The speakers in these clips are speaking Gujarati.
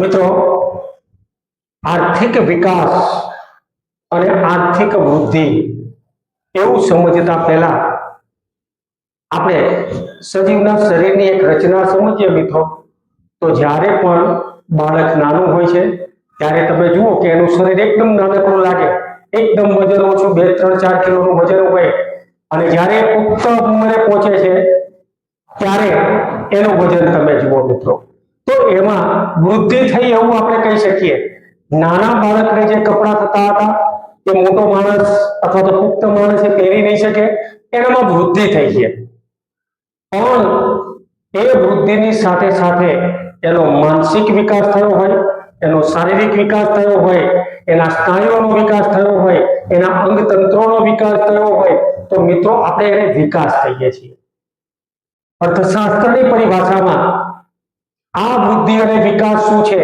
મિત્રો, આર્થિક વિકાસ અને આર્થિક વૃદ્ધિ એવું સમજતા પહેલા આપણે સજીવના શરીરની એક રચના સમજીએ મિત્રો. તો જ્યારે પણ બાળક નાનું હોય છે, ત્યારે તમે જુઓ કે એનું શરીર એકદમ નાનકડું લાગે. એકદમ વજન ઓછું બે, ત્રણ, ચાર કિલોનું વજન હોય. અને જ્યારે પુખ્ત ઉંમરે પહોંચે છે, ત્યારે એનું વજન તમે જુઓ મિત્રો. તો એમાં વૃદ્ધિ થઈ એવું આપણે કહી શકીએ. નાના બાળકને જે કપડાં થતા હતા તે મોટો માણસ અથવા તો પુખ્ત માણસ એ પહેરી નહીં શકે, એનામાં વૃદ્ધિ થઈ છે પણ એ વૃદ્ધિની સાથે સાથે એનો માનસિક વિકાસ થયો હોય, એનો શારીરિક વિકાસ થયો હોય, એના સ્નાયુઓનો વિકાસ થયો હોય, એના અંગ તંત્રોનો વિકાસ થયો હોય, તો મિત્રો આપણે એને વિકાસ કહીએ છીએ. અર્થશાસ્ત્રની પરિભાષામાં આ વૃદ્ધિ અને વિકાસ શું છે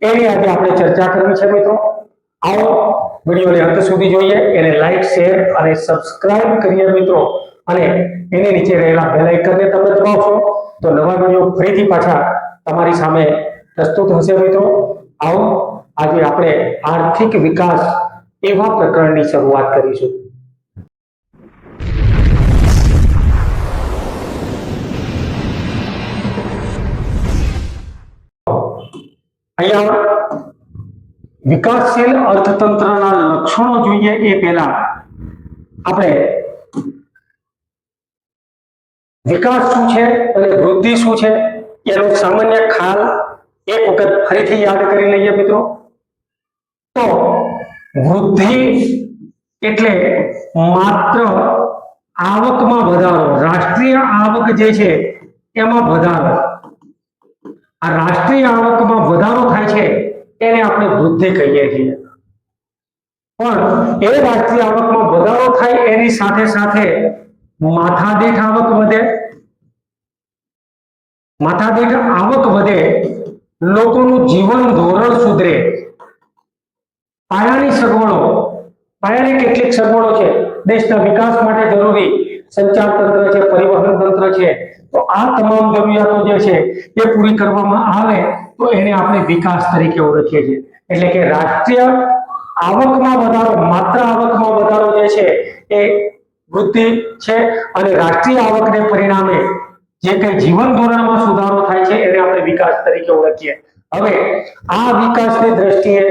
એની આજે આપણે ચર્ચા કરવી છે મિત્રો. આવો વિડીયોને અંત સુધી જોઈએ. એને લાઈક શેર અને સબસ્ક્રાઇબ કરીએ મિત્રો. અને એની નીચે રહેલા બેલ આઇકનને તમે દબાવશો તો નવા વીડિયો ફરીથી પાછા તમારી સામે પ્રસ્તુત હશે મિત્રો. આવો આજે આપણે આર્થિક વિકાસ એવા પ્રકરણની શરૂઆત કરીશું. અહીંયા વિકાસશીલ અર્થતંત્રના લક્ષણો જોઈએ એ પહેલા આપણે વિકાસ શું છે અને વૃદ્ધિ શું છે એનો સામાન્ય ખ્યાલ એક વખત ફરીથી યાદ કરી લઈએ મિત્રો. તો વૃદ્ધિ એટલે માત્ર આવકમાં વધારો, રાષ્ટ્રીય આવક જે છે એમાં વધારો. આ રાષ્ટ્રીય આવકમાં વધારો થાય છે, એને આપણે વૃદ્ધિ કહીએ છીએ. પણ એ રાષ્ટ્રીય આવકમાં વધારો થાય એની સાથે સાથે માથાદીઠ આવક વધે. માથાદીઠ આવક વધે, લોકોનું જીવન ધોરણ સુધરે. પાયાની સગવડો, પાયાની કેટલીક સગવડો છે? દેશના વિકાસ માટે જરૂરી સંચાર તંત્ર છે, પરિવહન તંત્ર છે તો આ તમામ જરૂરિયાતો જે છે એ પૂરી કરવામાં આવે તો એને આપણે વિકાસ તરીકે ઓળખીએ છીએ. એટલે કે રાષ્ટ્રીય આવકમાં વધારો, માત્ર આવકમાં વધારો જે છે એ વૃદ્ધિ છે અને રાષ્ટ્રીય આવકને પરિણામે જે કઈ જીવન ધોરણમાં સુધારો થાય છે એને આપણે વિકાસ તરીકે ઓળખીએ. હવે આ વિકાસની દ્રષ્ટિએ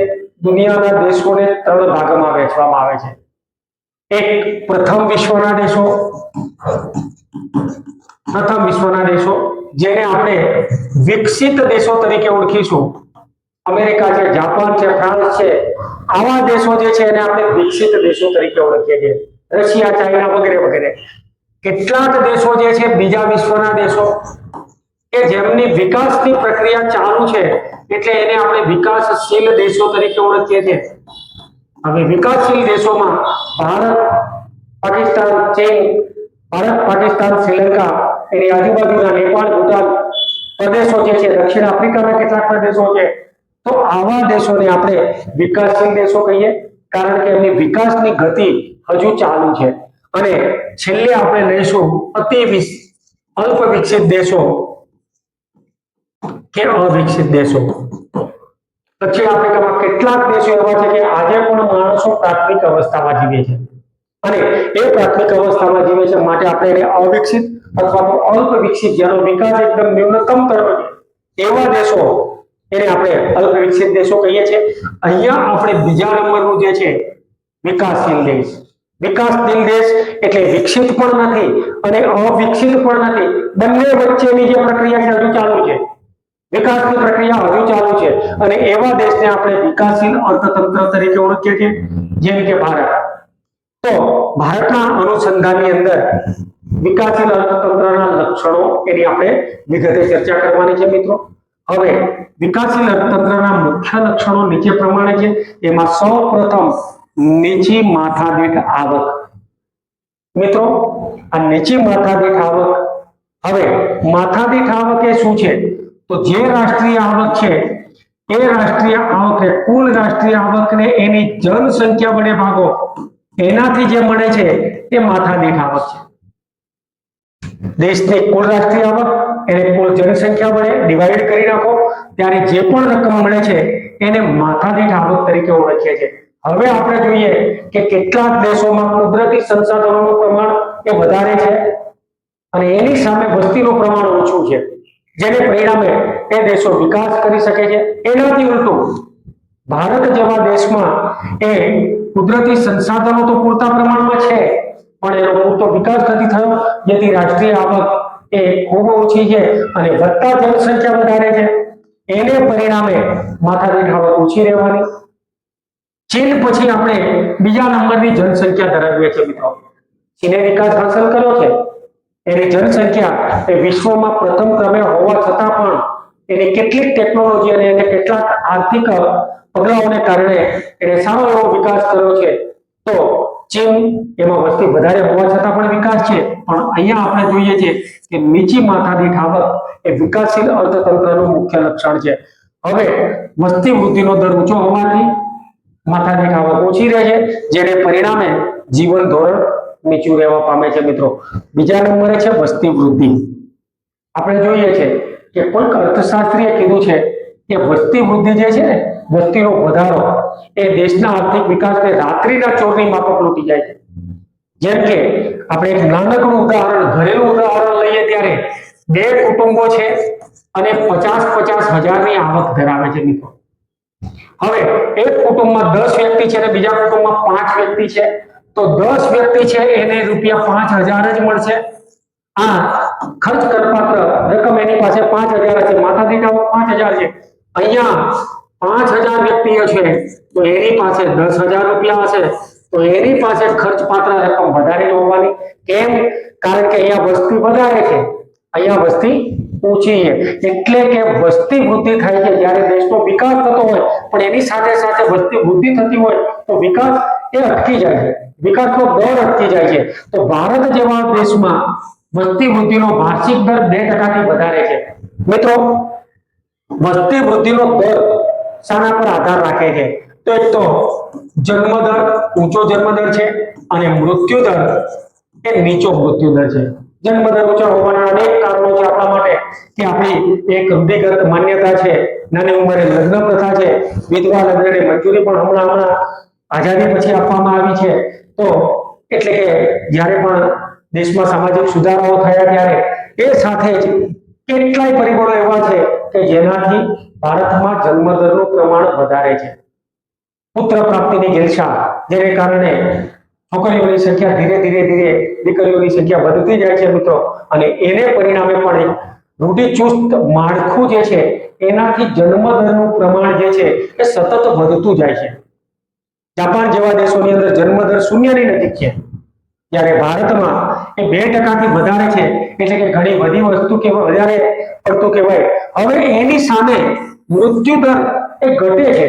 દુનિયાના દેશોને ત્રણ ભાગમાં વહેંચવામાં આવે છે. એક પ્રથમ વિશ્વના દેશો, પ્રથમ વિશ્વના દેશો, જેને આપણે વિકસિત દેશો તરીકે ઓળખીશું. અમેરિકા છે, જાપાન છે, ફ્રાન્સ છે, આવા દેશો જે છે એને આપણે વિકસિત દેશો તરીકે ઓળખીએ છીએ. રશિયા, ચાઇના વગેરે વગેરે. કેટલાક દેશો જે છે, બીજા વિશ્વના દેશો, કે જેમની વિકાસની પ્રક્રિયા ચાલુ છે, એટલે એને આપણે વિકાસશીલ દેશો તરીકે ઓળખીએ છીએ. હવે વિકાસશીલ દેશોમાં ભારત, પાકિસ્તાન, ચીન, ભારત, પાકિસ્તાન, શ્રીલંકા એની આજુબાજુના નેપાળ ભૂટાન પ્રદેશો જે છે, દક્ષિણ આફ્રિકાના કેટલાક પ્રદેશો છે, તો આવા દેશોને આપણે વિકાસશીલ દેશો કહીએ, કારણ કે એમની વિકાસની ગતિ હજુ ચાલુ છે. અને છેલ્લે આપણે લઈશું અતિ અલ્પ વિકસિત દેશો. કે અવિકસિત દેશો? દક્ષિણ આફ્રિકામાં કેટલાક દેશો એવા છે કે આજે પણ માણસો પ્રાથમિક અવસ્થામાં જીવે છે. અને એ પ્રાથમિક અવસ્થામાં જીવે છે માટે આપણે એને અવિકસિત અથવા તો અલ્પ વિકસિત જેનો વિકાસ એકદમ ન્યૂનતમ કરવો એવા દેશો એને આપણે અલ્પ વિકસિત દેશો કહીએ છીએ. અહીંયા આપણે બીજા નંબરનું જે છે, વિકાસશીલ દેશ. વિકાસશીલ દેશ એટલે વિકસિત પણ નથી અને અવિકસિત પણ નથી. બંને વચ્ચેની જે પ્રક્રિયા છે હજુ ચાલુ છે. વિકાસની પ્રક્રિયા હજુ ચાલુ છે. અને એવા દેશને આપણે વિકાસશીલ અર્થતંત્ર તરીકે ઓળખીએ છીએ, જેમ કે ભારત. તો ભારતના અનુસંધાનની અંદર વિકાસશીલ અર્થતંત્રના લક્ષણો એની આપણે વિગતે ચર્ચા કરવાની છે મિત્રો. હવે વિકાસશીલ અર્થતંત્રના મુખ્ય લક્ષણો નીચે પ્રમાણે છે. એમાં સૌ પ્રથમ નીચી માથાદીઠ આવક. મિત્રો, આ નીચી માથાદીઠ આવક, હવે માથાદીઠ આવક એ શું છે? તો જે રાષ્ટ્રીય આવક છે, એ રાષ્ટ્રીય આવક કુલ રાષ્ટ્રીય આવકને એની જનસંખ્યા વડે ભાગો. એનાથી જે મળે છે, એ માથાદીઠ આવક છે. દેશની કુલ રાષ્ટ્રીય આવક એને કુલ જનસંખ્યા વડે ડિવાઈડ કરી નાખો. ત્યારે જે પણ રકમ મળે છે, એને માથાદીઠ આવક તરીકે ઓળખીએ છીએ. હવે આપણે જોઈએ કે કેટલાક દેશોમાં કુદરતી સંસાધનોનું પ્રમાણ એ વધારે છે અને એની સામે વસ્તીનું પ્રમાણ ઓછું છે. જેને પરિણામે એ દેશો વિકાસ કરી શકે છે. એનાથી ઉલટું ભારત જેવા દેશમાં એ કુદરતી સંસાધનો તો પૂરતા પ્રમાણમાં છે, પણ એનો પૂરતો વિકાસ નથી થયો, જેથી રાષ્ટ્રીય આવક એ ખૂબ ઓછી છે અને વધતા જનસંખ્યા વધારે છે. એને પરિણામે માથાદીઠ આવક ઓછી રહેવાની. ચીન પછી આપણે બીજા નંબરની જનસંખ્યા ધરાવીએ છીએ મિત્રો. ચીને વિકાસ હાંસલ કર્યો છે. એની જનસંખ્યા એ વિશ્વમાં પ્રથમ ક્રમે હોવા છતાં પણ એની કેટલીક ટેકનોલોજી અને એને કેટલાક આર્થિક પગલાઓને કારણે એને સારો એવો વિકાસ કર્યો છે. તો ચીન એમાં વસ્તી વધારે હોવા છતાં પણ વિકાસ છે. પણ અહીંયા આપણે જોઈએ છે કે નીચી માથાદીઠ આવક એ વિકાસશીલ અર્થતંત્રનું મુખ્ય લક્ષણ છે. હવે વસ્તી વૃદ્ધિનો દર ઊંચો હોવાથી માથાદીઠ આવક ઓછી રહે છે, જેને પરિણામે જીવન ધોરણ નીચું રહેવા પામે છે મિત્રો. બીજા નંબરે છે વસ્તી વૃદ્ધિ આપણે જોઈએ છે કે કોઈક અર્થશાસ્ત્રીએ કીધું છે કે વસ્તી વૃદ્ધિ જે છે ને, વસ્તીનો વધારો એ દેશના આર્થિક વિકાસને રાત્રિના ચોરની માફક લૂટી જાય છે. જેમ કે આપણે એક નાનકડું ઉદાહરણ, ઘરેલું ઉદાહરણ લઈએ ત્યારે બે કુટુંબો છે અને પચાસ પચાસ હજારની આવક ધરાવે છે મિત્રો. હવે એક કુટુંબમાં દસ વ્યક્તિ છે અને બીજા કુટુંબમાં પાંચ વ્યક્તિ છે. તો દસ વ્યક્તિ છે એને રૂપિયા પાંચ હજાર જ મળશે આ ખર્ચ કરપાત્ર રકમ એની પાસે પાંચ હજાર છે માથાદીઠ આવક પાંચ હજાર છે અહીંયા પાંચ હજાર વ્યક્તિઓ છે તો એની પાસે દસ હજાર રૂપિયા હશે તો એની પાસે ખર્ચ પાત્ર રકમ વધારે હોવાની। કેમ? કારણ કે અહીંયા વસ્તી વધારે છે. અહીંયા વસ્તી ઓછી છે. એટલે કે વસ્તી વૃદ્ધિ થાય છે. જ્યારે દેશનો વિકાસ થતો હોય, પણ એની સાથે સાથે વસ્તી વૃદ્ધિ થતી હોય, તો વિકાસ એ અટકી જાય છે. વિકાસનો દર અટકી જાય છે. તો ભારત જેવા દેશમાં વસ્તી વૃદ્ધિનો વાર્ષિક દર બે ટકાથી વધારે છે. મિત્રો વસ્તી વૃદ્ધિનો દર શાના પર આધાર રાખે છે. તો એક તો જન્મદર, ઊંચો જન્મદર છે અને મૃત્યુ દર એ નીચો મૃત્યુ દર છે. જન્મદર ઊંચો હોવાના અનેક કારણો છે આપણા માટે કે આપણી એક રૂઢિગત માન્યતા છે. નાની ઉંમરે લગ્ન પ્રથા છે. વિધવા લગ્નની મંજૂરી પણ હમણાં હમણાં આઝાદી પછી આપવામાં આવી છે. તો એટલે કે જ્યારે પણ દેશમાં સામાજિક સુધારાઓ થયા ત્યારે એ સાથે જ કેટલાય પરિબળો એવા છે કે જેનાથી ભારતમાં જન્મદરનું પ્રમાણ વધારે છે. પુત્ર પ્રાપ્તિની હિંસા જેને કારણે છોકરીઓની સંખ્યા ધીરે ધીરે ધીરે દીકરીઓની સંખ્યા વધતી જાય છે મિત્રો. અને એને પરિણામે પણ રૂઢિચુસ્ત માળખું જે છે, એનાથી જન્મદરનું પ્રમાણ જે છે, એ સતત વધતું જાય છે. જાપાન જેવા દેશોની અંદર જન્મદર શૂન્યની નજીક છે. જ્યારે ભારતમાં એ બે ટકાથી વધારે છે. એટલે કે ઘણી બધી વસ્તુ કે વધારે પડતું કહેવાય. હવે એની સામે મૃત્યુ દર એ ઘટે છે.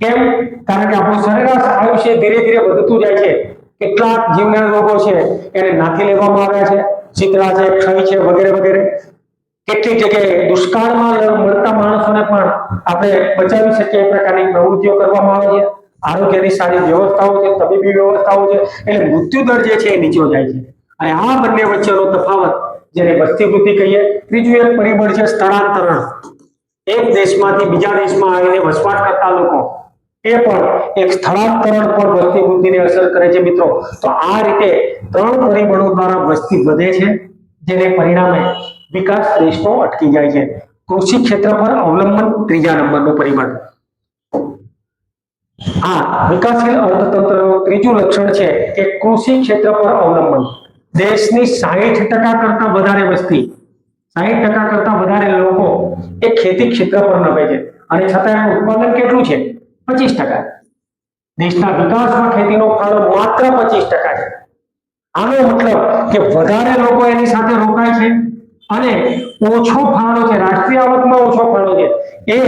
કેમ? કારણ કે આપણું સરેરાશ આયુષ્ય ધીરે ધીરે વધતું જાય છે. કેટલાક જીવના રોગો છે, એને નાથી લેવામાં આવ્યા છે, ચિત્રા છે, ક્ષય છે, વગેરે વગેરે. કેટલીક જગ્યાએ દુષ્કાળમાં મળતા માણસોને પણ આપણે બચાવી શકીએ એ પ્રકારની પ્રવૃત્તિઓ કરવામાં આવે છે. આરોગ્યની સારી વ્યવસ્થાઓ છે, તબીબી વ્યવસ્થાઓ છે, એટલે મૃત્યુ દર જે છે એ નીચો જાય છે. અને આ બંને વચ્ચેનો તફાવત જેને વસ્તી વૃદ્ધિ કહીએ, ત્રીજું એક પરિબળ છે સ્થળાંતરણ. એક દેશમાંથી બીજા દેશમાં આવીને વસવાટ કરતા લોકો, એ પણ એક સ્થળાંતરણ પણ વસ્તી વૃદ્ધિને અસર કરે છે મિત્રો. તો આ રીતે ત્રણ પરિબળો દ્વારા વસ્તી વધે છે, જેને પરિણામે વિકાસ દેશનો અટકી જાય છે. કૃષિ ક્ષેત્ર પર અવલંબન ત્રીજા નંબરનું પરિબળ. આ વિકાસશીલ અર્થતંત્રનું ત્રીજું લક્ષણ છે કે કૃષિ ક્ષેત્ર પર અવલંબન. દેશની સાહીઠ ટકા કરતા વધારે વસ્તી, સાહીઠ ટકા કરતા વધારે લોકો એ ખેતી ક્ષેત્ર પર નભે છે. અને છતાં એનું ઉત્પાદન કેટલું છે? પચીસ ટકા. દેશના વિકાસમાં ખેતીનો ફાળો માત્ર પચીસ ટકા છે. આનો મતલબ કે વધારે લોકો એની સાથે રોકાય છે અને ઓછો ફાળો છે રાષ્ટ્રીય આવકમાં ઓછો ફાળો છે એ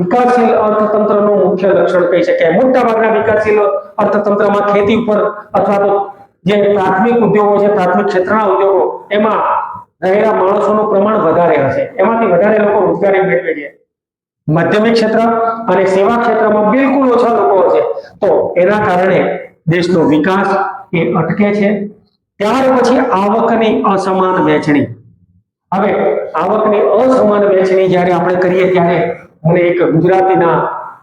વિકાસશીલ અર્થતંત્રનું મુખ્ય લક્ષણ કહી શકાય. મોટા ભાગના વિકાસશીલ અર્થતંત્રમાં ખેતી ઉપર અથવા તો જે પ્રાથમિક ઉદ્યોગો છે, પ્રાથમિક ક્ષેત્રના ઉદ્યોગો, એમાં રહેલા માણસોનું પ્રમાણ વધારે હશે. એમાંથી વધારે લોકો રોજગારી મેળવે છે. માધ્યમિક ક્ષેત્ર અને સેવા ક્ષેત્રમાં બિલકુલ ઓછા લોકો હશે. તો એના કારણે દેશનો વિકાસ એ અટકે છે. ત્યાર પછી આવકની અસમાન વહેંચણી. હવે આવકની અસમાન વહેંચણી જ્યારે આપણે કરીએ ત્યારે મને એક ગુજરાતીના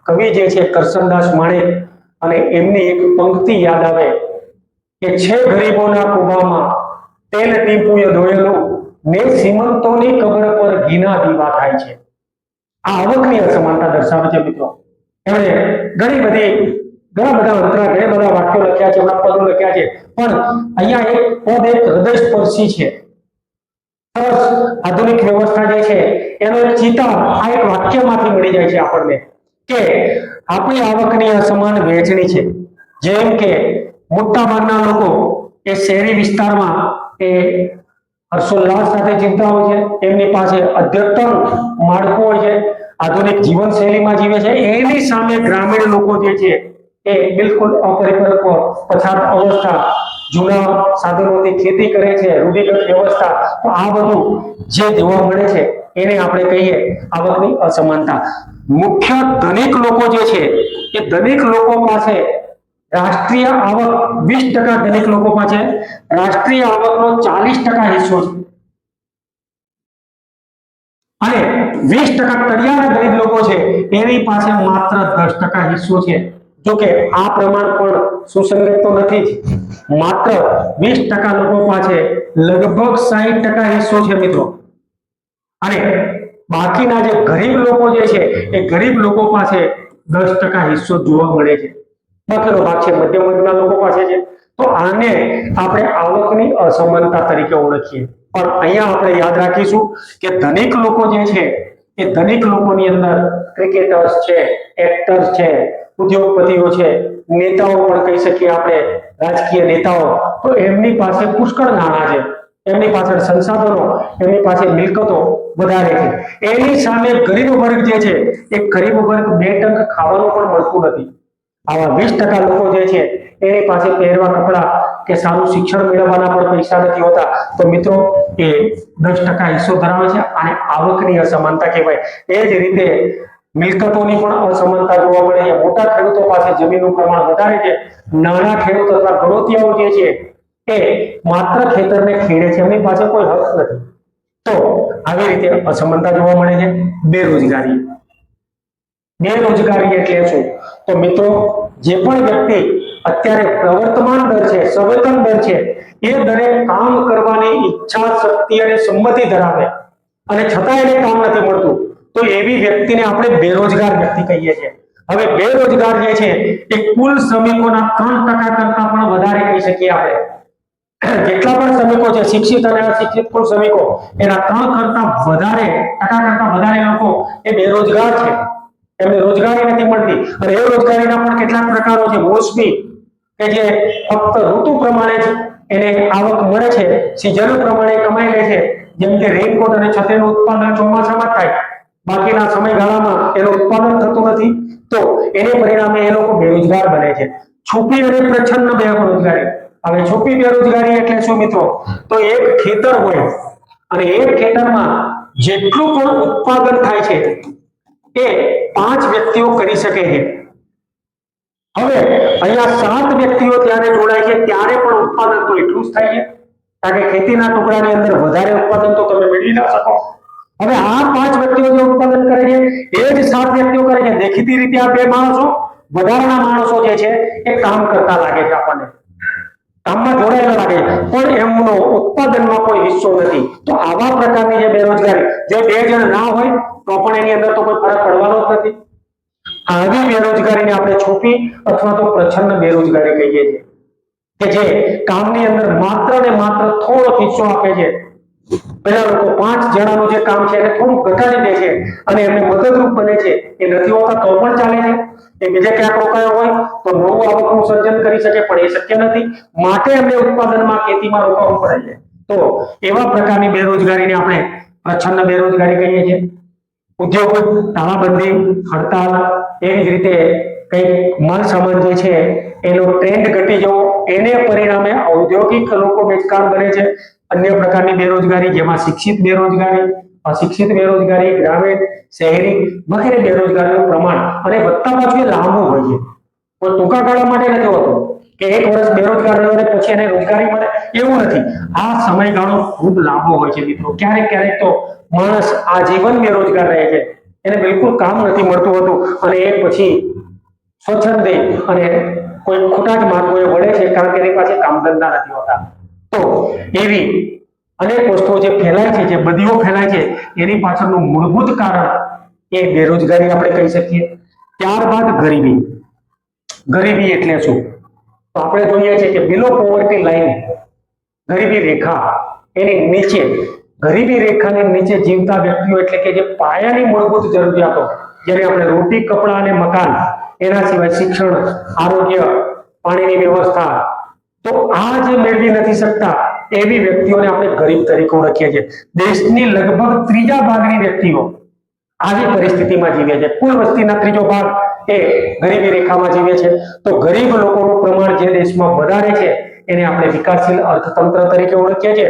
કવિ જે છે કરશનદાસ માણેક અને એમની એક પંક્તિ યાદ આવે કે છે ગરીબોના કુવામાં તેલ ટીપુએ ધોયેલું ને સીમંતોની કબર પર ઘીના દીવા થાય છે. આ આવકની અસમાનતા દર્શાવે છે મિત્રો. એમણે ઘણી બધી, ઘણા બધા અંતરા ઘણા બધા વાક્યો લખ્યા છે એમના પદો લખ્યા છે. પણ અહીંયા એક પદ, એક હૃદયસ્પર્શી છે. આધુનિક વ્યવસ્થા જે છે, એનો એક ચિતાર આ એક વાક્યમાંથી મળી જાય છે આપણને, કે આપણી આવકની અસમાન વહેંચણી છે. જેમ કે મોટા ભાગના લોકો એ શહેરી વિસ્તારમાં એ હર્ષોલ્લાસ સાથે જીવતા હોય છે, એમની પાસે અદ્યતન માળખું હોય છે, આધુનિક જીવનશૈલીમાં જીવે છે, એની સામે ગ્રામીણ લોકો જે છે, એ બિલકુલ અપરિપક્વ, પછાત અવસ્થા, જૂના સાધનોથી ખેતી કરે છે, રૂઢિગત વ્યવસ્થા તો આ બધું જે જોવા મળે છે, એને આપણે કહીએ આવકની અસમાનતા. મુખ્ય ધનિક લોકો જે છે, એ ધનિક લોકો પાસે રાષ્ટ્રીય આવક વીસ ટકા ધનિક લોકો પાસે, રાષ્ટ્રીય આવકનો ચાલીસ ટકા હિસ્સો છે. અને વીસ ટકા તળિયાના ગરીબ લોકો છે, એની પાસે માત્ર દસ ટકા હિસ્સો છે. જો કે આ પ્રમાણ પણ સુસંગત તો નથી જ. માત્ર વીસ ટકા લોકો પાસે લગભગ સાહીઠ ટકા હિસ્સો છે મિત્રો. અને બાકીના જે ગરીબ લોકો જે છે, એ ગરીબ લોકો પાસે દસ ટકા હિસ્સો જોવા મળે છે. બાકીનો ભાગ છે, મધ્યમ વર્ગના લોકો પાસે છે. તો આને આપણે આવકની અસમાનતા તરીકે ઓળખીએ. પણ અહીંયા આપણે યાદ રાખીશું કે ધનિક લોકો જે છે, એ ધનિક લોકોની અંદર ક્રિકેટર્સ છે, એક્ટર્સ છે ઉદ્યોગપતિઓ છે, નેતાઓ પણ કહી શકીએ આપણે, રાજકીય નેતાઓ. તો એમની પાસે પુષ્કળ નાણાં છે. એમની પાસે સંસાધનો, એમની પાસે મિલકતો વધારે છે. એની સામે ગરીબ વર્ગ જે છે, એ ગરીબ વર્ગ બે ટંક ખાવાનું પણ મળતું નથી. આવા વીસ ટકા લોકો જે છે, એની પાસે પહેરવા કપડા કે સારું શિક્ષણ મેળવવાના પણ પૈસા નથી હોતા. તો મિત્રો, એ દસ ટકા હિસ્સો ધરાવે છે અને આવકની અસમાનતા કહેવાય. એ જ રીતે મિલકતોની પણ અસમાનતા જોવા મળે છે. મોટા ખેડૂતો પાસે જમીનનું પ્રમાણ વધારે છે. નાના ખેડૂત અથવા ગણોતિયાઓ જે છે એ માત્ર ખેતરને ખેડે છે. એમની પાસે કોઈ હક નથી. તો આવી રીતે અસમાનતા જોવા મળે છે. બેરોજગારી. બેરોજગારી એટલે શું? તો મિત્રો, જે પણ વ્યક્તિ અત્યારે પ્રવર્તમાન દર છે, સંવેતન દર છે, એ દરે કામ કરવાની ઈચ્છા, શક્તિ અને સંમતિ ધરાવે. અને છતાં એને કામ નથી મળતું. તો એવી વ્યક્તિને આપણે બેરોજગાર વ્યક્તિ કહીએ છીએ. હવે બેરોજગાર જે છે, એ કુલ શ્રમિકોના ત્રણ ટકા કરતા પણ વધારે કહી શકીએ આપણે. જેટલા પણ શ્રમિકો છે, શિક્ષિત અને અશિક્ષિત કુલ શ્રમિકો, એના ત્રણ કરતા વધારે, ટકા કરતા વધારે લોકો એ બેરોજગાર છે. એમને રોજગારી નથી મળતી. અને એ રોજગારીના પણ કેટલાક પ્રકારો છે, મોસમી, કે જે ફક્ત ઋતુ પ્રમાણે જ એને આવક મળે છે, સિઝન પ્રમાણે કમાઈ લે છે. જેમ કે રેનકોટ અને છત્રીનું ઉત્પાદન ચોમાસામાં થાય. બાકીના સમયગાળામાં એનું ઉત્પાદન થતું નથી, તો એને પરિણામે એ લોકો બેરોજગાર બને છે. છુપી અને પ્રચ્છન્ન બેરોજગારી. હવે છુપી બેરોજગારી એટલે શું મિત્રો? તો એક ખેતર હોય અને એ ખેતરમાં જેટલું પણ ઉત્પાદન થાય છે, એ પાંચ વ્યક્તિઓ કરી શકે છે. હવે અહીંયા સાત વ્યક્તિઓ ત્યારે જોડાય છે, ત્યારે પણ ઉત્પાદન તો એટલું જ થાય છે. કારણ કે ખેતીના ટુકડાની અંદર વધારે ઉત્પાદન તો તમે મેળવી ના શકો. હવે આ પાંચ વ્યક્તિઓ જે ઉત્પાદન કરે છે, એ જ સાત વ્યક્તિઓ કરે છે. દેખીતી રીતે આ બે માણસો વધારાના માણસો જે છે, એ કામ કરતા લાગે છે આપણને. કામમાં જોડાયેલા લાગે પણ એમનો ઉત્પાદનમાં કોઈ હિસ્સો નથી. તો આવા પ્રકારની જે બેરોજગારી, જો બે જણ ના હોય, તો પણ એની અંદર તો કોઈ ફરક પડવાનો જ નથી. આવી બેરોજગારીને આપણે છૂપી અથવા તો પ્રછન્ન બેરોજગારી કહીએ છીએ. કે જે કામની અંદર માત્ર ને માત્ર થોડોક હિસ્સો આપે છે. પેલા લોકો પાંચ જણાનું જે કામ છે એને થોડું ઘટાડી દે છે અને એમને મદદરૂપ બને છે. એ નથી હોતા તો પણ ચાલે છે. એ બીજે ક્યાંક રોકાયો હોય તો નવું આવકનું સર્જન કરી શકે પણ એ શક્ય નથી. માટે એમને ઉત્પાદનમાં ખેતીમાં રોકાવું પડે છે. તો એવા પ્રકારની બેરોજગારીને આપણે પ્રચ્છન્ન બેરોજગારી કહીએ છીએ. ઉદ્યોગ તાળાબંધી હડતાલ એવી જ રીતે કઈ માલ સામાન જે છે, એનો ટ્રેન્ડ ઘટી જવો, એને પરિણામે ઔદ્યોગિક લોકો બેચકાર બને છે. અન્ય પ્રકારની બેરોજગારી, જેમાં શિક્ષિત બેરોજગારી, અશિક્ષિત બેરોજગારી, ગ્રામીણ, શહેરી વગેરે બેરોજગારીનું પ્રમાણ અને વધતા પાછું લાંબુ હોય છે. કોઈ ટૂંકા ગાળા માટે નથી હોતું કે એક વર્ષ બેરોજગાર રહ્યો અને પછી એને રોજગારી મળે, એવું નથી. આ સમયગાળો ખૂબ લાંબો હોય છે મિત્રો. ક્યારેક ક્યારેક તો માણસ આજીવન બેરોજગાર રહે છે. એને બિલકુલ કામ નથી મળતું હોતું અને એ પછી સ્વચ્છંદે અને કોઈ ખોટા જ માર્ગોએ વળે છે કારણ કે એની પાસે કામ ધંધા નથી હોતા. તો એવી અનેક વસ્તુઓ જે ફેલાય છે, જે બદીઓ ફેલાય છે, એની પાછળનું મૂળભૂત કારણ એ બેરોજગારી આપણે કહી શકીએ. ત્યારબાદ ગરીબી. ગરીબી એટલે શું? તો આપણે જોઈએ છીએ કે બિલો પોવર્ટી લાઈન ગરીબી રેખા, એની નીચે, ગરીબી રેખાની નીચે જીવતા વ્યક્તિઓ એટલે કે જે પાયાની મૂળભૂત જરૂરિયાતો જેને આપણે રોટી, કપડાં અને મકાન, એના સિવાય શિક્ષણ, આરોગ્ય, પાણીની વ્યવસ્થા તો આ જે મેળવી નથી શકતા, એવી વ્યક્તિઓને આપણે ગરીબ તરીકે ઓળખીએ છીએ. દેશની લગભગ ત્રીજા ભાગની વ્યક્તિઓ આવી પરિસ્થિતિમાં જીવે છે. કુલ વસ્તીના ત્રીજો ભાગ એ ગરીબી રેખામાં જીવે છે. તો ગરીબ લોકોનું પ્રમાણ જે દેશમાં વધારે છે, એને આપણે વિકાસશીલ અર્થતંત્ર તરીકે ઓળખીએ છીએ.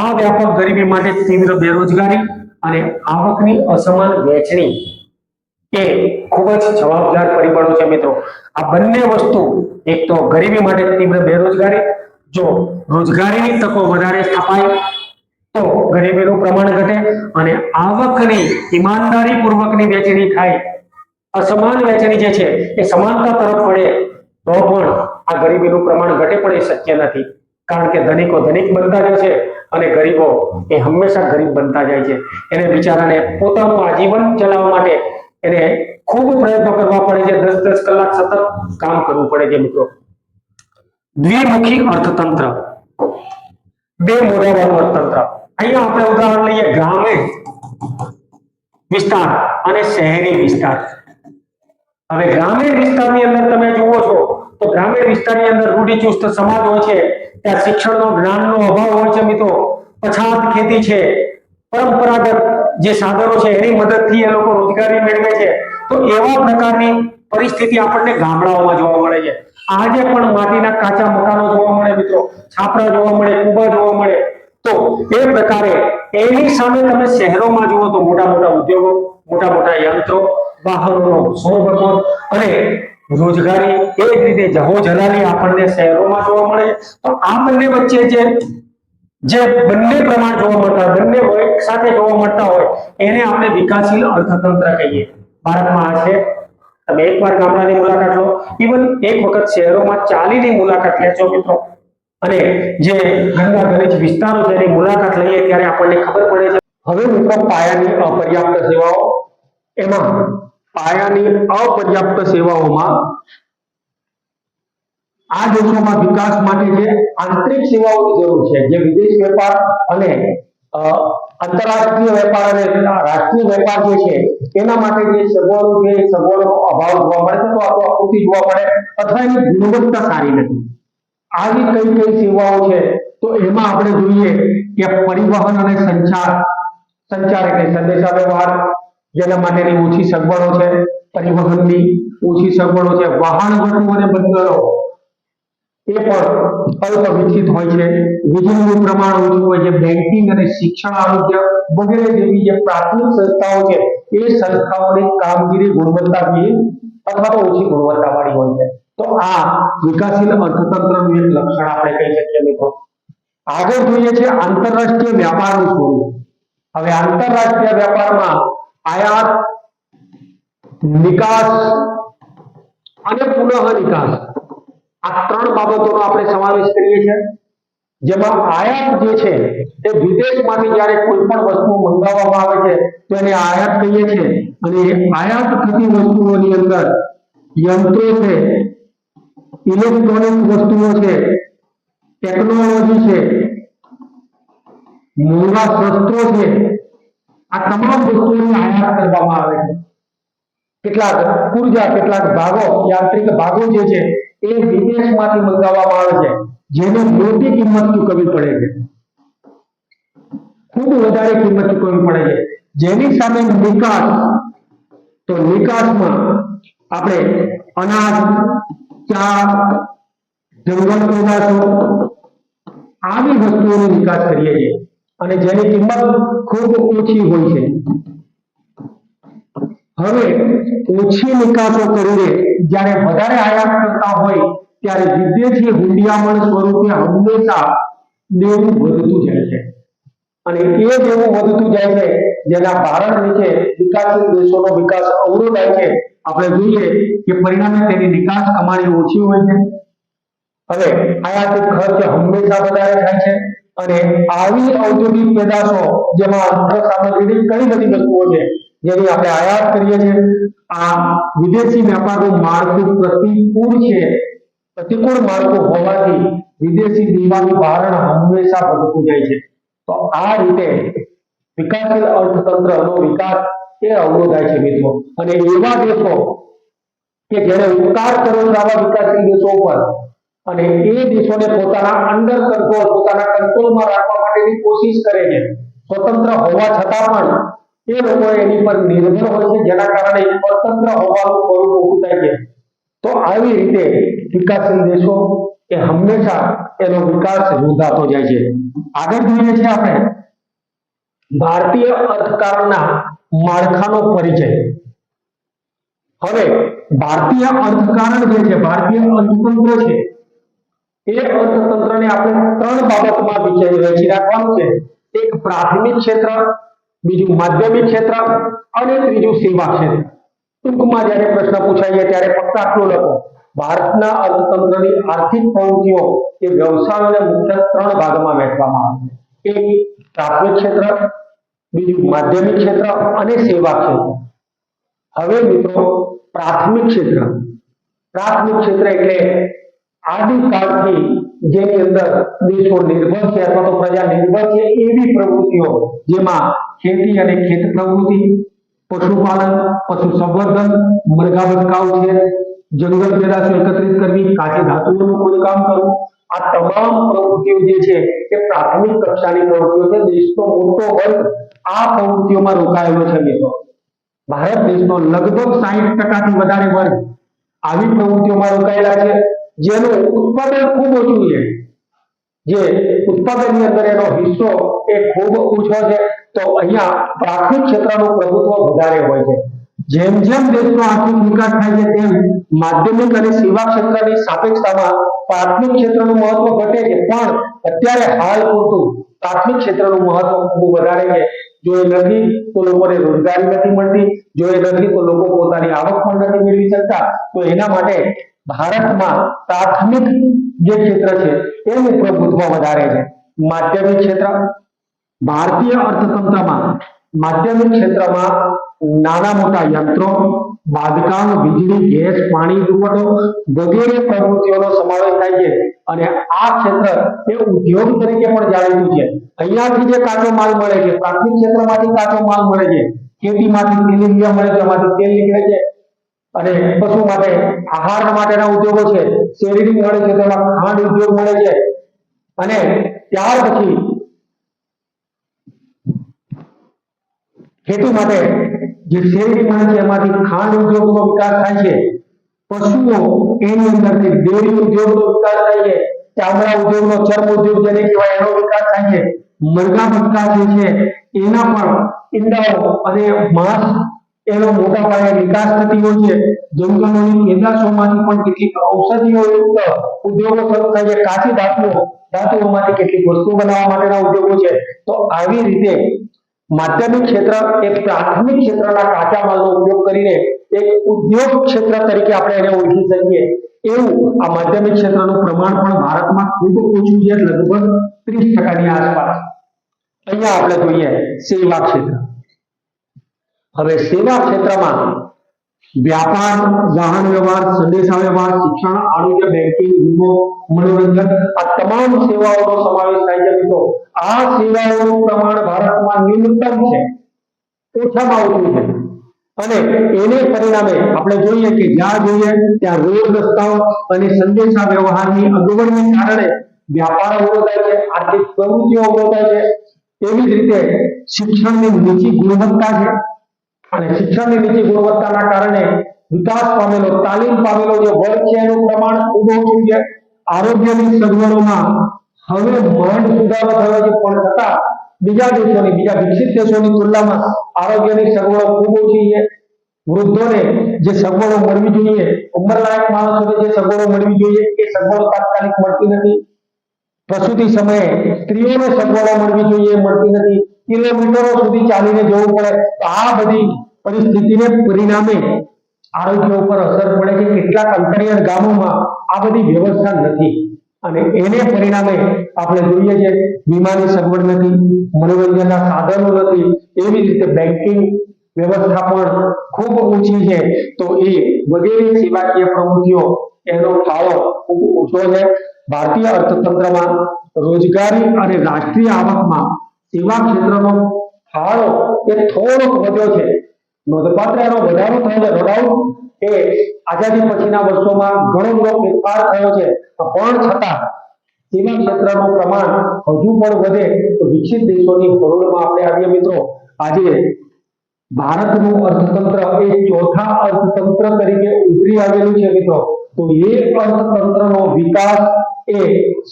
આ વ્યાપક ગરીબી માટે તીવ્ર બેરોજગારી અને આવકની અસમાન વહેંચણી એ ખૂબ જ જવાબદાર પરિબળો છે મિત્રો. આ બંને વસ્તુ એક તો ગરીબી માટે તીવ્ર બેરોજગારી, જો રોજગારીની તકો વધારે સ્થપાય, તો ગરીબીનું પ્રમાણ ઘટે અને આવકની ઈમાનદારી પૂર્વકની વેચણી થાય. અસમાન વેચણી જે છે, એ સમાનતા તરફ વળે, તો પણ આ ગરીબીનું પ્રમાણ ઘટે પણ એ શક્ય નથી. કારણ કે ધનિકો ધનિક બનતા જાય છે અને ગરીબો એ હંમેશા ગરીબ બનતા જાય છે. એને બિચારાને પોતાનું આજીવન ચલાવવા માટે એને ખૂબ પ્રયત્નો કરવા પડે છે. દસ દસ કલાક સતત કામ કરવું પડે છે મિત્રો. દ્વિમુખી અર્થતંત્ર. બે મોઢાવાળું અર્થતંત્ર. અહીંયા આપણે ઉદાહરણ લઈએ. ગ્રામીણ વિસ્તાર અને શહેરી વિસ્તાર. હવે ગ્રામીણ વિસ્તારની અંદર તમે જુઓ છો, તો ગ્રામીણ વિસ્તારની અંદર રૂઢિચુસ્ત સમાજ હોય છે. ત્યાં શિક્ષણનો જ્ઞાનનો અભાવ હોય છે મિત્રો. પછાત ખેતી છે. પરંપરાગત જે સાધનો છે, એની મદદથી એ લોકો રોજગારી મેળવે છે. તો એવા પ્રકારની પરિસ્થિતિ આપણને ગામડાઓમાં જોવા મળે છે. આજે પણ માટીના કાચા મકાનો જોવા મળે મિત્રો, છાપરા જોવા મળે, કુબા જોવા મળે. તો એ પ્રકારે એની સામે તમે શહેરોમાં જુઓ તો મોટા મોટા ઉદ્યોગો, મોટા મોટા યંત્રો, વાહનોનો શોરબકોર અને રોજગારી એ જ રીતે જહો જલાલી આપણને શહેરોમાં જોવા મળે તો આ બંને વચ્ચે જે જે બંને પ્રમાણ જોવા મળતા બંને એક સાથે જોવા મળતા હોય, એને આપણે વિકાસશીલ અર્થતંત્ર કહીએ. ભારતમાં આ છે. તમે એકવાર ગામડાની મુલાકાત લો. ઇવન એક વખત શહેરોમાં ચાલીની મુલાકાત લેજો મિત્રો. અને જે ગંગા ગલીચ વિસ્તારો છે, એની મુલાકાત લઈએ ત્યારે આપણને ખબર પડે છે. હવે મિત્રો, પાયાની અપર્યાપ્ત સેવાઓ. એમાં પાયાની અપર્યાપ્ત સેવાઓમાં આ દેશોમાં વિકાસ માટે જે આંતરિક સેવાઓની જરૂર છે, જે વિદેશ વેપાર અને આંતરરાષ્ટ્રીય વેપાર અને રાષ્ટ્રીય વેપાર જે છે, એના માટે જે સગવડો એ સગવડોનો અભાવ જોવા મળે છે, તો અપૂરતી જોવા મળે, અથવા એની ગુણવત્તા સારી નથી. આવી કઈ કઈ સેવાઓ છે, તો એમાં આપણે જોઈએ કે પરિવહન અને સંચાર સંચાર એટલે સંદેશા વ્યવહાર જેના માટેની ઓછી સગવડો છે, પરિવહનની ઓછી સગવડો છે, વાહન વટુ અને બંદરો એ પણ અલ્પ વિકસિત હોય છે. વીજળીનું પ્રમાણ ઓછું હોય છે. બેન્કિંગ અને શિક્ષણ આરોગ્ય વગેરે જેવી જે પ્રાથમિક સંસ્થાઓ છે, એ સંસ્થાઓની કામગીરી ગુણવત્તાહીન અથવા તો ઓછી ગુણવત્તાવાળી હોય છે. તો આ વિકાસશીલ અર્થતંત્રનું એક લક્ષણ આપણે કહી શકીએ મિત્રો. આગળ જોઈએ છે આંતરરાષ્ટ્રીય વ્યાપારનું સ્વરૂપ. હવે આંતરરાષ્ટ્રીય વ્યાપારમાં આયાત, નિકાસ અને પુનઃ નિકાસ આ ત્રણ બાબતોનો આપણે સમાવેશ કરીએ છીએ. જેમાં આયાત જે છે, તે વિદેશમાંથી જ્યારે કોઈ પણ વસ્તુ મંગાવવામાં આવે છે, તો એને આયાત કહીએ છીએ. અને આયાત થતી વસ્તુઓની અંદર યંત્રો છે, ઇલેક્ટ્રોનિક વસ્તુઓ છે, ટેકનોલોજી છે મોંઘા શસ્ત્રો છે, આ તમામ વસ્તુઓની આયાત કરવામાં આવે છે. કેટલાક ઊર્જા, કેટલાક ભાગો, યાંત્રિક ભાગો જે છે એ વિદેશમાંથી મંગાવવામાં આવે છે. જેને મોટી કિંમત ચૂકવવી પડે છે. ખૂબ વધારે કિંમત ચૂકવવી પડે છે. જેની સામે નિકાસ, તો નિકાસમાં આપણે અનાજ, ચા જંગલ પેદાશો આવી વસ્તુઓનો નિકાસ કરીએ છીએ. અને જેની કિંમત ખૂબ ઓછી હોય છે. હવે ઓછી નિકાસો કરીને જ્યારે વધારે આયાત કરતા હોય ત્યારે વિદેશી હુંડિયામણ સ્વરૂપે હંમેશા દેવું વધતું જાય છે. અને એ દેવું વધતું જાય છે જેના ભારત નીચે વિકાસશીલ દેશોનો વિકાસ અવરોધાય છે. આપણે જોઈએ કે પરિણામે તેની નિકાસ કમાણી ઓછી હોય છે. હવે આયાતિત ખર્ચ હંમેશા વધારે થાય છે અને આવી ઔદ્યોગિક પેદાશો જેમાં સામગ્રીની ઘણી બધી વસ્તુઓ છે. જેની આપણે આયાત કરીએ છીએ, આ વિદેશી વેપારનું માળખું પ્રતિકૂળ છે. પ્રતિકૂળ માળખું હોવાથી વિદેશી દીવાનું ભારણ હંમેશા વધતું જાય છે. તો આ રીતે વિકાસશીલ અર્થતંત્રનો વિકાસ એ અવરોધાય છે મિત્રો. અને એવા દેશો કે જેને ઉપકાર કર્યો છે આવા વિકાસશીલ દેશો ઉપર, અને એ દેશોને પોતાના અંડર કંટ્રોલ પોતાના કંટ્રોલમાં રાખવા માટેની કોશિશ કરે છે. સ્વતંત્ર હોવા છતાં પણ એ લોકો એની પર નિર્ભર હોય છે, જેના કારણે સ્વતંત્ર હોવાનું સ્વરૂપ ઊભું થાય છે. તો આવી રીતે વિકાસશીલ દેશો એ હંમેશા એનો વિકાસ રૂંધાતો જાય છે. આગળ જોઈએ છે આપણે, ભારતીય અર્થકારણના માળખાનો પરિચય. હવે, ભારતીય અર્થકારણ જે છે, ભારતીય અર્થતંત્ર છે, એ અર્થતંત્રને આપણે ત્રણ બાબતમાં વિચારી રાખવાનું છે. એક પ્રાથમિક ક્ષેત્ર બીજું માધ્યમિક ક્ષેત્ર અને ત્રીજું સેવા ક્ષેત્ર. ટૂંકમાં જ્યારે પ્રશ્ન પૂછાય ત્યારે ફક્ત આટલું લખો. ભારતના અર્થતંત્રની આર્થિક પ્રવૃત્તિઓ એ વ્યવસાયોને મુખ્ય ત્રણ ભાગમાં વહેંચવામાં આવે છે. એક, પ્રાથમિક ક્ષેત્ર, બીજું માધ્યમિક ક્ષેત્ર અને સેવા ક્ષેત્ર. હવે મિત્રો પ્રાથમિક ક્ષેત્ર. પ્રાથમિક ક્ષેત્ર એટલે આદિકાળથી જેની અંદર દેશો નિર્ભર છે અથવા તો પ્રજા નિર્ભર છે એવી પ્રવૃત્તિઓ જેમાં ખેતી અને ખેત પ્રવૃત્તિ પશુપાલન પશુ સંવર્ધન મરઘા બચકાવ છે જંગલ પેદાશો એકત્રિત કરવી કાચી ધાતુઓનું ખોદકામ કરવું આ તમામ પ્રવૃત્તિઓ જે છે એ પ્રાથમિક કક્ષાની પ્રવૃત્તિઓ છે દેશનો મોટો વર્ગ આ પ્રવૃત્તિઓમાં રોકાયેલો છે મિત્રો ભારત દેશનો લગભગ સાહીઠ ટકાથી વધારે વર્ગ, આવી પ્રવૃત્તિઓમાં રોકાયેલા છે। જેનું ઉત્પાદન ખૂબ ઓછું છે. જે ઉત્પાદનની અંદર એનો હિસ્સો એ ખૂબ ઓછો છે, તો અહીંયા પ્રાથમિક ક્ષેત્રનું પ્રભુત્વ વધારે હોય છે. જેમ જેમ દેશનો આર્થિક વિકાસ થાય છે, તેમ માધ્યમિક અને સેવા ક્ષેત્રની સાપેક્ષતામાં પ્રાથમિક ક્ષેત્રનું મહત્વ ઘટે છે. પણ અત્યારે હાલ પૂરતું પ્રાથમિક ક્ષેત્રનું મહત્વ ખૂબ વધારે છે. જો એ નથી, તો લોકોને રોજગારી નથી મળતી. જો એ નથી, તો લોકો પોતાની આવક પણ નથી મેળવી શકતા. તો એના માટે ભારતમાં પ્રાથમિક જે ક્ષેત્ર છે એનું પ્રભુત્વ વધારે છે. માધ્યમિક ક્ષેત્ર, ભારતીય અર્થતંત્રમાં માધ્યમિક ક્ષેત્રમાં નાના મોટા યંત્રો, બાંધકામ, વીજળી, ગેસ, પાણી પુરવઠો વગેરે પ્રવૃત્તિઓનો સમાવેશ થાય છે. અને આ ક્ષેત્ર એ ઉદ્યોગ તરીકે પણ જાણીતું છે. અહીંયાથી જે કાચો માલ મળે છે, પ્રાથમિક ક્ષેત્રમાંથી કાચો માલ મળે છે. ખેતીમાંથી તેલ મળે છે એમાંથી તેલ નીકળે છે. અને પશુ માટે આહાર માટેના ઉદ્યોગો છે. શેરડી મળે છે, તેમાં ખાંડ ઉદ્યોગ મળે છે. અને ત્યાર પછી ખેતી માટે જે શેરડી મળે છે, એમાંથી ખાંડ ઉદ્યોગનો વિકાસ થાય છે. પશુઓ એની અંદરથી ડેરી ઉદ્યોગનો વિકાસ થાય છે. ચામડા ઉદ્યોગનો ચર્મ ઉદ્યોગ જેને કહેવાય, એનો વિકાસ થાય છે. મરઘા બટકા જે છે. એના પણ ઈંડાઓ અને માંસ એનો મોટા પાયે વિકાસ થતી હોય છે. જંગલોની પેદાશોમાંથી પણ કેટલીક ઔષધિઓ યુક્ત ઉદ્યોગો શરૂ થાય છે. કાચી ધાતુઓ, ધાતુઓમાંથી કેટલીક વસ્તુ બનાવવા માટેના ઉદ્યોગો છે. તો આવી રીતે માધ્યમિક ક્ષેત્ર એ પ્રાથમિક ક્ષેત્રના કાચા માલનો ઉપયોગ કરીને એક ઉદ્યોગ ક્ષેત્ર તરીકે આપણે એને ઓળખી શકીએ. એવું આ માધ્યમિક ક્ષેત્રનું પ્રમાણ પણ ભારતમાં ખૂબ ઓછું છે, લગભગ ત્રીસ ટકાની આસપાસ. અહીંયા આપણે જોઈએ સેવા ક્ષેત્ર. હવે સેવા ક્ષેત્રમાં વ્યાપાર, વાહન વ્યવહાર, સંદેશા વ્યવહાર, શિક્ષણ, આરોગ્ય બેન્કિંગ વીમો, મનોરંજન આ તમામ સેવાઓનો સમાવેશ થાય છે મિત્રો. આ સેવાઓનું પ્રમાણ ભારતમાં ન્યૂનતમ છે. ઓછામાં ઓછું છે. અને એને પરિણામે આપણે જોઈએ કે જ્યાં જોઈએ ત્યાં રોડ રસ્તાઓ અને સંદેશા વ્યવહારની અગવડને કારણે વ્યાપાર અવરોધાય છે, આર્થિક પ્રવૃત્તિઓ અવરોધાય છે. એવી જ રીતે શિક્ષણની નીચી ગુણવત્તા છે. અને શિક્ષણની નીચી ગુણવત્તાના કારણે વિકાસ પામેલો, તાલીમ પામેલો જે વર્ગ છે એનું પ્રમાણ ખૂબ ઓછું છે. આરોગ્યની સગવડોમાં હવે માંડ સુધારો થયો છે, પણ છતાં બીજા દેશોની, બીજા વિકસિત દેશોની તુલનામાં આરોગ્યની સગવડો ખૂબ ઓછી છે. વૃદ્ધોને જે સગવડો મળવી જોઈએ, ઉંમરલાયક માણસોને જે સગવડો મળવી જોઈએ, એ સગવડો તાત્કાલિક મળતી નથી. પ્રસૂતિ સમયે સ્ત્રીઓને સગવડો મળવી જોઈએ, મળતી નથી. કિલોમીટરો સુધી ચાલીને જવું પડે. તો આ બધી પરિસ્થિતિને પરિણામે આરોગ્ય ઉપર અસર પડે છે. કેટલાક અંતરિયાળ ગામોમાં આ બધી વ્યવસ્થા નથી. અને એને પરિણામે આપણે જોઈએ છે, વીમાની સગવડ નથી, મનોરંજનના સાધનો નથી. એવી રીતે બેન્કિંગ વ્યવસ્થા પણ ખૂબ ઊંચી છે. તો એ વગેરે સેવાકીય પ્રવૃત્તિઓ એનો ફાળો ખૂબ ઓછો છે. ભારતીય અર્થતંત્રમાં રોજગારી અને રાષ્ટ્રીય આવકમાં સેવા ક્ષેત્રનો ફાળો એ થોડોક વધ્યો છે. નોંધપાત્ર એનો વધારો થયો છે. કે આઝાદી પછીના વર્ષોમાં ઘણો બધો ફેરફાર થયો છે. પણ છતાં સેવા ક્ષેત્રનું પ્રમાણ હજુ પણ વધે તો વિકસિત દેશોની હરોળમાં આપણે આવીએ મિત્રો. આજે ભારતનું અર્થતંત્ર એ ચોથા અર્થતંત્ર તરીકે ઉભરી આવેલું છે મિત્રો. તો એ અર્થતંત્રનો વિકાસ એ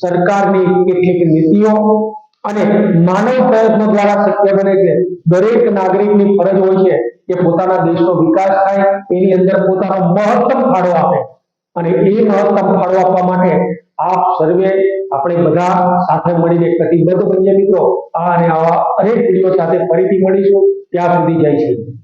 સરકારની કેટલીક નીતિઓ અને માનવ પ્રયત્નો દ્વારા શક્ય બને છે. દરેક નાગરિકની ફરજ હોય છે કે પોતાના દેશનો વિકાસ થાય, એની અંદર પોતાનો મહત્તમ ફાળો આપે. અને એ મહત્તમ ફાળો આપવા માટે આપ સર્વે આપણે બધા સાથે મળીને કટિબદ્ધ બનીએ મિત્રો. આ અને આવા અનેક વીડિયો સાથે ફરીથી મળીશું. ત્યાં સુધી જય શ્રી